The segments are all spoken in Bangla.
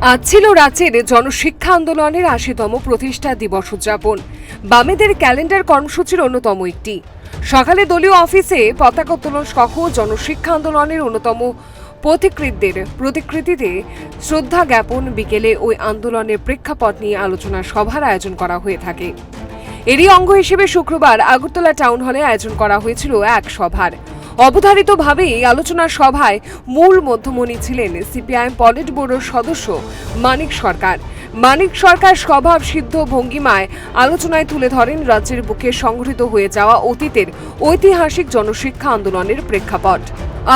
আজ ছিল রাজ্যের জনশিক্ষা আন্দোলনের আশিতম প্রতিষ্ঠা দিবস উদযাপন। বামেদের ক্যালেন্ডার কর্মসূচির অন্যতম একটি। সকালে দলীয় অফিসে পতাকা উত্তোলন সহ জনশিক্ষা আন্দোলনের অন্যতম পথিকৃতদের প্রতিকৃতিতে শ্রদ্ধা জ্ঞাপন বিকেলে ওই আন্দোলনের প্রেক্ষাপট নিয়ে আলোচনা সভার আয়োজন করা হয়ে থাকে। এরই অঙ্গ হিসেবে শুক্রবার আগরতলা টাউন হলে আয়োজন করা হয়েছিল এক সভার। অবধারিতভাবেই আলোচনা সভায় মূল মধ্যমণি ছিলেন সিপিআইএম পলিট ব্যুরোর সদস্য মানিক সরকার। মানিক সরকার স্বভাব সিদ্ধ ভঙ্গিমায় আলোচনায় তুলে ধরেন, রাজ্যের বুকে সংঘটিত হয়ে যাওয়া অতীতের ঐতিহাসিক জনশিক্ষা আন্দোলনের প্রেক্ষাপট।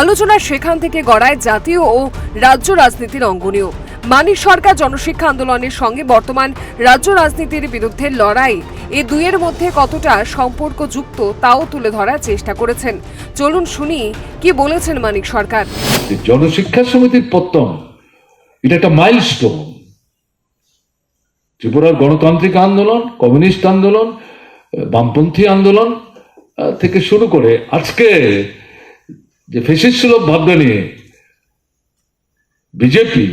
আলোচনা সেখান থেকে গড়ায় জাতীয় ও রাজ্য রাজনীতির অঙ্গনীয় মানিক সরকার জনশিক্ষা আন্দোলনের সঙ্গে বর্তমান রাজ্য রাজনীতির বিরুদ্ধে লড়াই এ দুইয়ের মধ্যে কতটা সম্পর্ক যুক্ত তাও তুলে ধরার চেষ্টা করেছেন। চলুন শুনি কি বলেছেন মানিক সরকার। জনশিক্ষা সমিতির পত্তন এটা একটা মাইলস্টোন ত্রিপুরার গণতান্ত্রিক আন্দোলন, কমিউনিস্ট আন্দোলন, বামপন্থী আন্দোলন থেকে শুরু করে আজকে যে ফেসিস সুলভ ভাবনা নিয়ে বিজেপি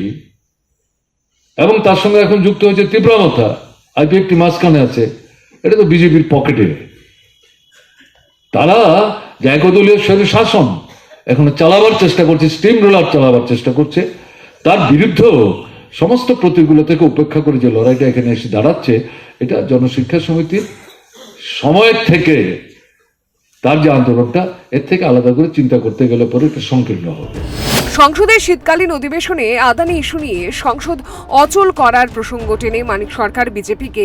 এবং তার সঙ্গে এখন যুক্ত হয়েছে তীব্রমতা আইপিএফটি মাঝখানে আছে। এটা তো বিজেপির পকেটে। তারা যে একদলীয় স্বৈর শাসন। এখন চালাবার চেষ্টা করছে স্টিম রোলার চালাবার চেষ্টা করছে। তার বিরুদ্ধেও সমস্ত প্রতিকূলতাকে উপেক্ষা করে যে লড়াইটা এখানে এসে দাঁড়াচ্ছে, এটা জনশিক্ষা সমিতির সময়ের থেকে তার যে আন্দোলনটা, এর থেকে আলাদা করে চিন্তা করতে গেলে পরে এটা সংকীর্ণ হবে। সংসদের শীতকালীন অধিবেশনে আদানি ইস্যু নিয়ে সংসদ অচল করার প্রসঙ্গ টেনে মানিক সরকার বিজেপিকে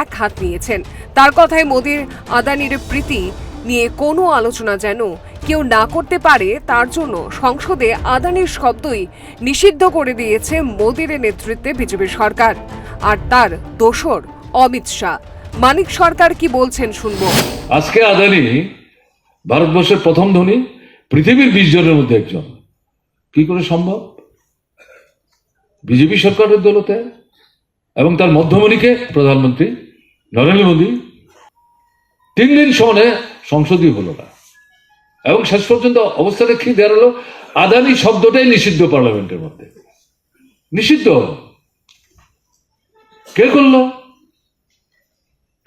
এক হাত নিয়েছেন। তার কথায় মোদীর আদানির প্রীতি নিয়ে কোনো আলোচনা যেন কেউ না করতে পারে, তার জন্য সংসদে আদানির শব্দই নিষিদ্ধ করে দিয়েছে মোদীর নেতৃত্বে বিজেপি সরকার। আর তার দোসর অমিত শাহ। মানিক সরকার কি বলছেন শুনব। আজকে আদানি ভারতবর্ষের প্রথম ধনী, পৃথিবীর বিশ জনের মধ্যে একজন। কি করে সম্ভব? বিজেপি সরকারের দলতে এবং তার মধ্যমণিকে প্রধানমন্ত্রী নরেন্দ্র মোদী তিন দিন সমানে সংসদই হলো না। এবং শেষ পর্যন্ত অবস্থা অবস্থাটা কি দাঁড়াল আদানি শব্দটাই নিষিদ্ধ পার্লামেন্টের মধ্যে। নিষিদ্ধ। কে করল?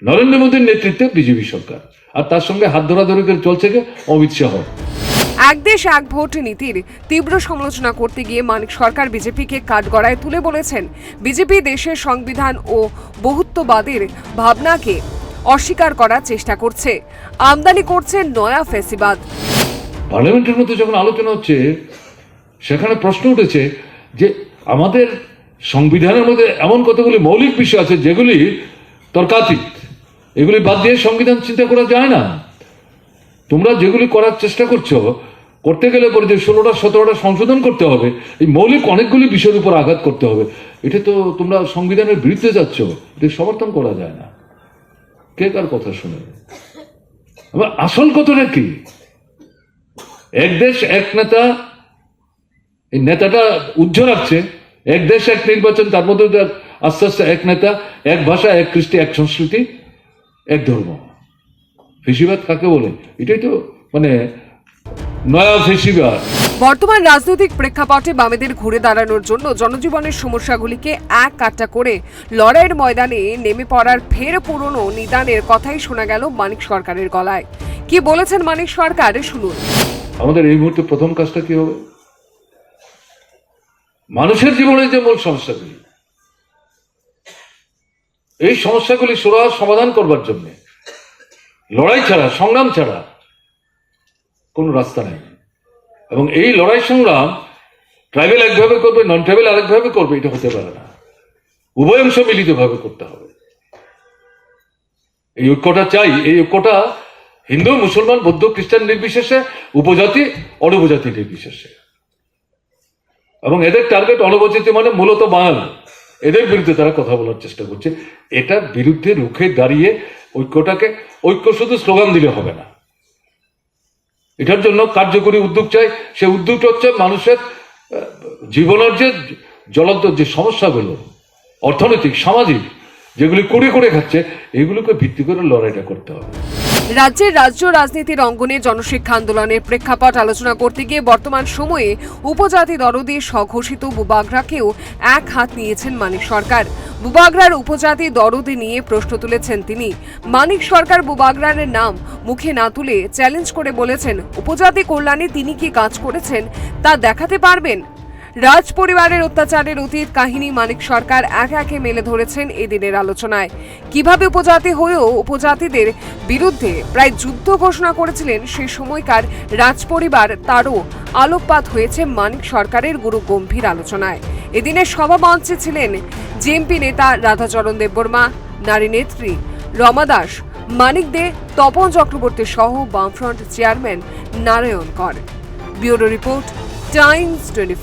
নরেন্দ্র মোদীর নেতৃত্বে বিজেপি সরকার। আর তার সঙ্গে হাত ধরাধরি করে চলছে কে? অমিত শাহ। এক দেশ এক ভোট নীতির তীব্র সমালোচনা করতে গিয়ে মানিক সরকার বিজেপিকে কাঠগড়ায় তুলে বলেছেন। বিজেপি দেশের সংবিধান ও বহুত্ববাদের ভাবনাকে অস্বীকার করার চেষ্টা করছে। আমদানি করছে নয়া ফেসিবাদ। পার্লামেন্টের মধ্যে যখন আলোচনা হচ্ছে, সেখানে প্রশ্ন উঠেছে যে আমাদের সংবিধানের মধ্যে এমন কতগুলি মৌলিক বিষয় আছে যেগুলি তর্কাতীত। এগুলি বাদ দিয়ে সংবিধান চিন্তা করা যায় না। তোমরা যেগুলি করার চেষ্টা করছ করতে গেলে পরে যে ষোলোটা, সতেরোটা সংশোধন করতে হবে, এই মৌলিক অনেকগুলি বিষয়ের উপর আঘাত করতে হবে। এটা তো তোমরা সংবিধানের বিরুদ্ধে যাচ্ছ, এটা সমর্থন করা যায় না। কে কার কথা শুনে? আবার আসল কথাটা কি? এক দেশ, এক নেতা, এই নেতাটা উজ্জ্বল রাখছে এক দেশ, এক নির্বাচন, তার মধ্যে আস্তে আস্তে এক নেতা, এক ভাষা, এক কৃষ্টি, এক সংস্কৃতি, এক ধর্ম। ফেসিবাদ কাকে বলে? এটাই তো মানে বর্তমান রাজনৈতিক প্রেক্ষাপটে বামেদের ঘুরে দাঁড়ানোর জন্য জনজীবনের সমস্যাগুলিকে এক কাট্টা করে লড়াইয়ের ময়দানে নেমে পড়ার ফের পুরনো নিদানের কথাই শোনা গেল মানিক সরকারের গলায়। কি বলেছেন মানিক সরকার? শুনুন। আমাদের এই মুহূর্তে প্রথম কাজটা কি হবে? মানুষের জীবনে যে মূল সমস্যাগুলি এই সমস্যাগুলি সুরাহ সমাধান করবার জন্য লড়াই ছাড়া সংগ্রাম ছাড়া কোনো রাস্তা নেই। এবং এই লড়াই সংগ্রাম ট্রাইবেল একভাবে করবে নন ট্রাইবেল আরেকভাবে করবে, এটা হতে পারে না। উভয় অংশ মিলিতভাবে করতে হবে। এই ঐক্যটা চাই, এই ঐক্যটা হিন্দু, মুসলমান, বৌদ্ধ, খ্রিস্টান নির্বিশেষে, উপজাতি, অনুপজাতি নির্বিশেষে। এবং এদের টার্গেট অনুপজাতি মানে মূলত বাঙালি। এদের বিরুদ্ধে তারা কথা বলার চেষ্টা করছে। এটার বিরুদ্ধে রুখে দাঁড়িয়ে ঐক্যটাকে, ঐক্য শুধু স্লোগান দিলে হবে না। এটার জন্য কার্যকরী উদ্যোগ চাই। সে উদ্যোগটা হচ্ছে মানুষের জীবনের যে জ্বলন্ত যে সমস্যাগুলো, অর্থনৈতিক, সামাজিক, যেগুলি করে করে খাচ্ছে, এগুলোকে ভিত্তি করে লড়াইটা করতে হবে। রাজ্যের রাজ্য রাজনীতির অঙ্গনে জনশিক্ষা আন্দোলনের প্রেক্ষাপট আলোচনা করতে গিয়ে বর্তমান সময়ে উপজাতি দরদি স্বঘোষিত বুবাগরাকেও এক হাত নিয়েছেন মানিক সরকার। বুবাগরার উপজাতি দরদি নিয়ে প্রশ্ন তুলেছেন তিনি। মানিক সরকার বুবাগরার নাম মুখে না তুলে চ্যালেঞ্জ করে বলেছেন, উপজাতি কল্যাণে তিনি কি কাজ করেছেন তা দেখাতে পারবেন? রাজ পরিবারের অত্যাচারের অতীত কাহিনী মানিক সরকার এক একে মেলে ধরেছেন এদিনের আলোচনায়। কীভাবে উপজাতি হয়েও উপজাতিদের বিরুদ্ধে প্রায় যুদ্ধ ঘোষণা করেছিলেন সে সময়কার রাজ পরিবার তারও আলোকপাত হয়েছে মানিক সরকারের গুরু গম্ভীর আলোচনায়। এদিনের সভা মঞ্চে ছিলেন জেএমপি নেতা রাধাচরণ দেববর্মা নারী নেত্রী রমা দাস, মানিক দে, তপন চক্রবর্তী সহ বামফ্রন্ট চেয়ারম্যান নারায়ণ কর। Bureau report Times twenty